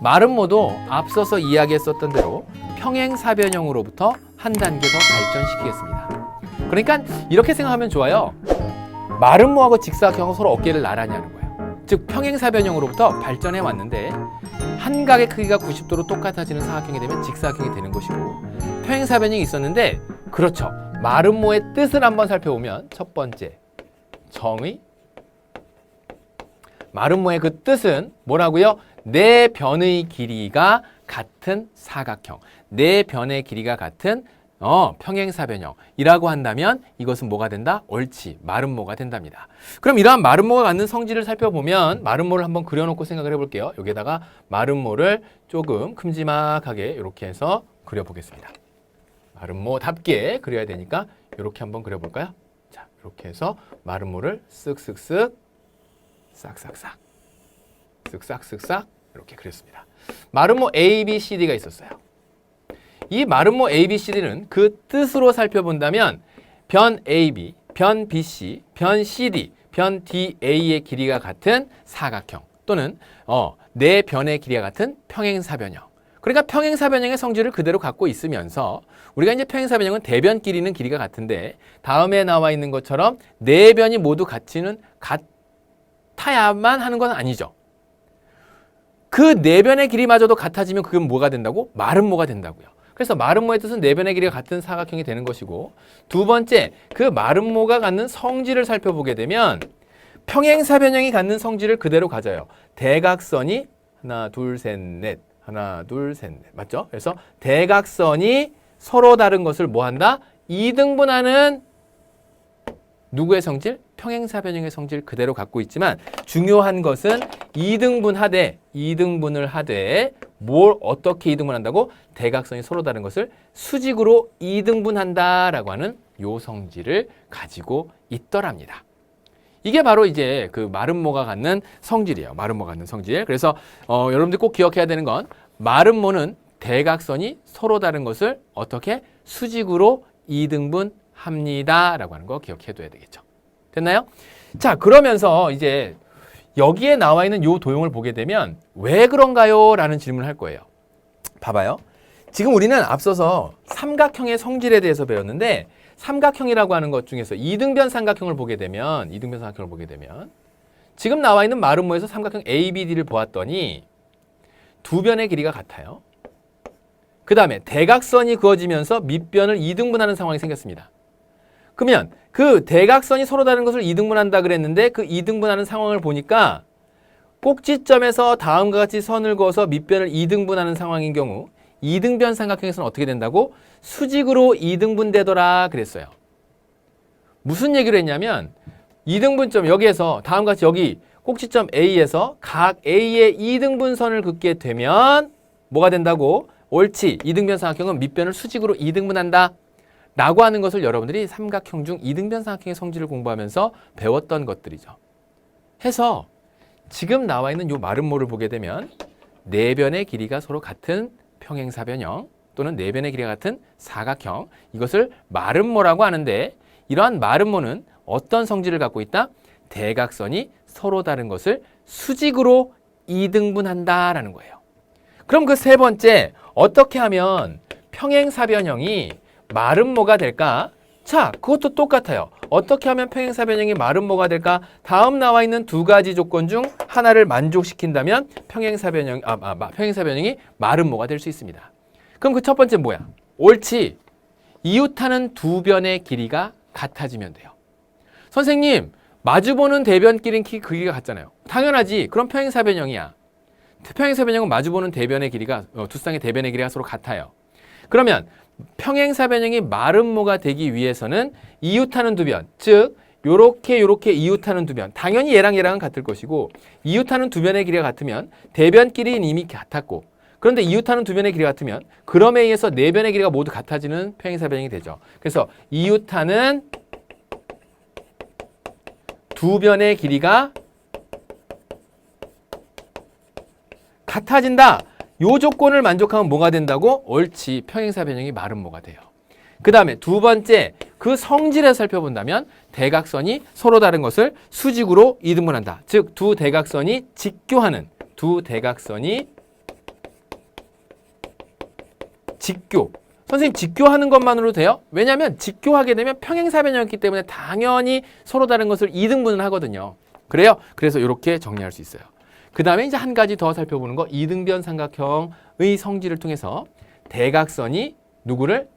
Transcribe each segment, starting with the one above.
마름모도 앞서서 이야기했었던 대로 평행사변형으로부터 한 단계 더 발전시키겠습니다. 그러니까 이렇게 생각하면 좋아요. 마름모하고 직사각형은 서로 어깨를 나란히 하는 거예요. 즉 평행사변형으로부터 발전해 왔는데 한 각의 크기가 90도로 똑같아지는 사각형이 되면 직사각형이 되는 것이고 평행사변형이 있었는데 그렇죠. 마름모의 뜻을 한번 살펴보면 첫 번째 정의 마름모의 그 뜻은 뭐라고요? 네 변의 길이가 같은 사각형, 네 변의 길이가 같은 어, 평행사변형이라고 한다면 이것은 뭐가 된다? 옳지, 마름모가 된답니다. 그럼 이러한 마름모가 갖는 성질을 살펴보면 마름모를 한번 그려놓고 생각을 해볼게요. 여기에다가 마름모를 조금 큼지막하게 이렇게 해서 그려보겠습니다. 마름모답게 그려야 되니까 이렇게 한번 그려볼까요? 자, 이렇게 해서 마름모를 쓱쓱쓱 싹싹싹 쓱싹쓱싹 이렇게 그렸습니다. 마름모 A, B, C, D가 있었어요. 이 마름모 A, B, C, D는 그 뜻으로 살펴본다면 변 AB, 변 BC, 변 CD, 변 DA의 길이가 같은 사각형 또는 어, 네 변의 길이가 같은 평행사변형. 그러니까 평행사변형의 성질을 그대로 갖고 있으면서 우리가 이제 평행사변형은 대변 길이는 길이가 같은데 다음에 나와 있는 것처럼 네 변이 모두 같이는 같아야만 하는 건 아니죠. 그네 변의 길이마저도 같아지면 그건 뭐가 된다고? 마름모가 된다고요. 그래서 마름모의 뜻은 네 변의 길이가 같은 사각형이 되는 것이고 두 번째 그 마름모가 갖는 성질을 살펴보게 되면 평행사변형이 갖는 성질을 그대로 가져요. 대각선이 하나 둘 셋 넷 하나 둘 셋 넷 맞죠? 그래서 대각선이 서로 다른 것을 뭐 한다? 이등분하는 누구의 성질? 평행사 변형의 성질 그대로 갖고 있지만 중요한 것은 이등분 하되 이등분을 하되 뭘 어떻게 이등분한다고 대각선이 서로 다른 것을 수직으로 이등분한다라고 하는 요 성질을 가지고 있더랍니다. 이게 바로 이제 그 마름모가 갖는 성질이에요. 마름모가 갖는 성질. 그래서 어, 여러분들 꼭 기억해야 되는 건 마름모는 대각선이 서로 다른 것을 어떻게 수직으로 이등분합니다라고 하는 거 기억해 둬야 되겠죠. 됐나요? 자, 그러면서 이제 여기에 나와 있는 요 도형을 보게 되면 왜 그런가요? 라는 질문을 할 거예요. 봐봐요. 지금 우리는 앞서서 삼각형의 성질에 대해서 배웠는데 삼각형이라고 하는 것 중에서 이등변 삼각형을 보게 되면 이등변 삼각형을 보게 되면 지금 나와 있는 마름모에서 삼각형 ABD를 보았더니 두 변의 길이가 같아요. 그 다음에 대각선이 그어지면서 밑변을 이등분하는 상황이 생겼습니다. 그러면 그 대각선이 서로 다른 것을 이등분한다 그랬는데 그 이등분하는 상황을 보니까 꼭지점에서 다음과 같이 선을 그어서 밑변을 이등분하는 상황인 경우 이등변 삼각형에서는 어떻게 된다고? 수직으로 이등분되더라 그랬어요. 무슨 얘기를 했냐면 이등분점 여기에서 다음과 같이 여기 꼭지점 A에서 각 A의 이등분선을 긋게 되면 뭐가 된다고? 옳지. 이등변 삼각형은 밑변을 수직으로 이등분한다. 라고 하는 것을 여러분들이 삼각형 중 이등변 삼각형의 성질을 공부하면서 배웠던 것들이죠. 해서 지금 나와 있는 요 마름모를 보게 되면 네 변의 길이가 서로 같은 평행사변형 또는 네 변의 길이가 같은 사각형 이것을 마름모라고 하는데 이러한 마름모는 어떤 성질을 갖고 있다? 대각선이 서로 다른 것을 수직으로 이등분한다라는 거예요. 그럼 그 세 번째 어떻게 하면 평행사변형이 마름모가 될까? 자, 그것도 똑같아요. 어떻게 하면 평행사 변형이 마름모가 될까? 다음 나와 있는 두 가지 조건 중 하나를 만족시킨다면 평행사 변형 아, 아 마- 평행사 변형이 마름모가 될 수 있습니다. 그럼 그 첫 번째 뭐야? 옳지. 이웃하는 두 변의 길이가 같아지면 돼요. 선생님, 마주보는 대변끼리는 키 크기가 같잖아요. 당연하지. 그럼 평행사 변형이야. 평행사 변형은 마주보는 대변의 길이가 어, 두 쌍의 대변의 길이가 서로 같아요. 그러면 평행사변형이 마름모가 되기 위해서는 이웃하는 두 변, 즉 요렇게 요렇게 이웃하는 두 변. 당연히 얘랑 얘랑은 같을 것이고 이웃하는 두 변의 길이가 같으면 대변끼리는 이미 같았고 그런데 이웃하는 두 변의 길이가 같으면 그럼에 의해서 네 변의 길이가 모두 같아지는 평행사변형이 되죠. 그래서 이웃하는 두 변의 길이가 같아진다. 요 조건을 만족하면 뭐가 된다고? 옳지. 평행사 변형이 마름모가 돼요. 그 다음에 두 번째, 그 성질을 살펴본다면 대각선이 서로 다른 것을 수직으로 이등분한다. 즉, 두 대각선이 직교하는, 두 대각선이 직교. 선생님 직교하는 것만으로 돼요? 왜냐하면 직교하게 되면 평행사변형이기 때문에 당연히 서로 다른 것을 이등분을 하거든요. 그래요? 그래서 이렇게 정리할 수 있어요. 그 다음에 이제 한 가지 더 살펴보는 거 이등변 삼각형의 성질을 통해서 대각선이 누구를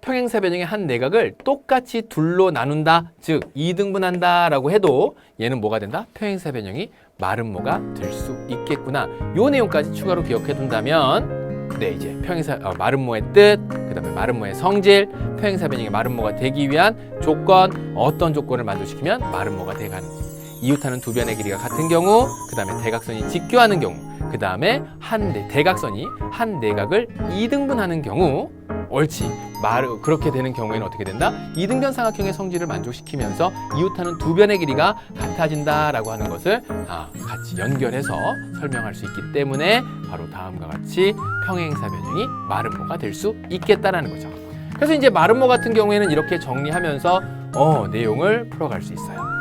평행사 변형의 한 내각을 똑같이 둘로 나눈다, 즉 이등분한다라고 해도 얘는 뭐가 된다? 평행사 변형이 마름모가 될 수 있겠구나. 요 내용까지 추가로 기억해 둔다면 네 이제 평행사 어, 마름모의 뜻, 그다음에 마름모의 성질, 평행사 변형의 마름모가 되기 위한 조건, 어떤 조건을 만족시키면 마름모가 돼가는지. 이웃하는 두 변의 길이가 같은 경우, 그 다음에 대각선이 직교하는 경우, 그 다음에 한 네, 대각선이 한 내각을 이등분하는 경우, 옳지. 말 그렇게 되는 경우에는 어떻게 된다? 이등변 삼각형의 성질을 만족시키면서 이웃하는 두 변의 길이가 같아진다라고 하는 것을 아, 같이 연결해서 설명할 수 있기 때문에 바로 다음과 같이 평행사변형이 마름모가 될 수 있겠다라는 거죠. 그래서 이제 마름모 같은 경우에는 이렇게 정리하면서 어, 내용을 풀어갈 수 있어요.